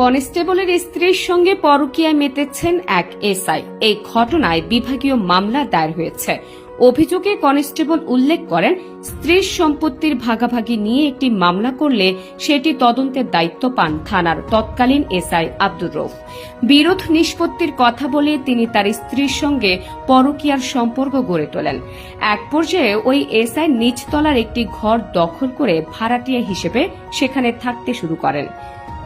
কনস্টেবলের স্ত্রীর সঙ্গে পরকীয়ায় মেতেছেন এক এসআই। এই ঘটনায় বিভাগীয় মামলা দায়ের হয়েছে। অভিযোগে কনস্টেবল উল্লেখ করেন, স্ত্রীর সম্পত্তির ভাগাভাগি নিয়ে একটি মামলা করলে সেটি তদন্তের দায়িত্ব পান থানার তৎকালীন এসআই আব্দুর রৌফ বিরোধ নিষ্পত্তির কথা বলে তিনি তার স্ত্রীর সঙ্গে পরকীয়ার সম্পর্ক গড়ে তোলেন। এক পর্যায়ে ওই এসআই নিচতলার একটি ঘর দখল করে ভাড়াটিয়া হিসেবে সেখানে থাকতে শুরু করেন।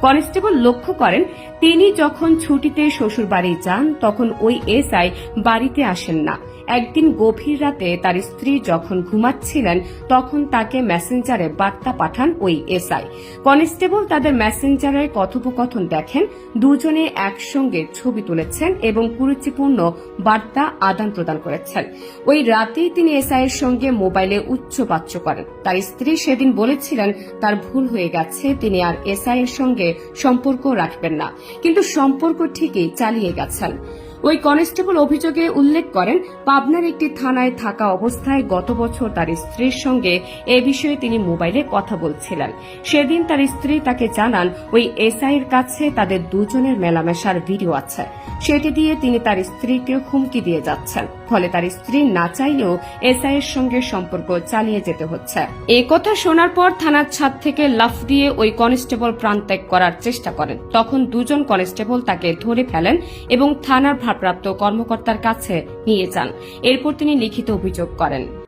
কনস্টেবল লক্ষ্য করেন, তিনি যখন ছুটিতে শ্বশুর বাড়ি যান, তখন ওই এসআই বাড়িতে আসেন না। একদিন গভীর রাতে তার স্ত্রী যখন ঘুমাচ্ছিলেন, তখন তাকে মেসেঞ্জারে বার্তা পাঠান ওই এসআই। কনস্টেবল তাদের মেসেঞ্জারে কথোপকথন দেখেন, দুজনে একসঙ্গে ছবি তুলেছেন এবং কুরুচিপূর্ণ বার্তা আদান প্রদান করেছেন। ওই রাতেই তিনি এসআই এর সঙ্গে মোবাইলে উচ্চবাচ্য করেন। তার স্ত্রী সেদিন বলেছিলেন, তার ভুল হয়ে গেছে, তিনি আর এসআই এর সঙ্গে সম্পর্ক রাখবেন না। কিন্তু সম্পর্ক ঠিকই চালিয়ে গেছেন। ওই কনস্টেবল অভিযোগে উল্লেখ করেন, পাবনার একটি থানায় থাকা অবস্থায় গত বছর তার স্ত্রীর সঙ্গে এ বিষয়ে তিনি মোবাইলে কথা বলছিলেন। সেদিন তার স্ত্রী তাকে জানান, ওই এসআই এর কাছে তাদের দুজনের মেলামেশার ভিডিও আছে। সেটি দিয়ে তিনি তার স্ত্রীকে হুমকি দিয়ে যাচ্ছেন। ফলে তার স্ত্রী না চাইলেও এসআই এর সঙ্গে সম্পর্ক চালিয়ে যেতে হচ্ছে। এ কথা শোনার পর থানার ছাদ থেকে লাফ দিয়ে ওই কনস্টেবল প্রাণত্যাগ করার চেষ্টা করেন। তখন দুজন কনস্টেবল তাকে ধরে ফেলেন এবং থানার ভারপ্রাপ্ত কর্মকর্তার কাছে নিয়ে যান। এরপর তিনি লিখিত অভিযোগ করেন।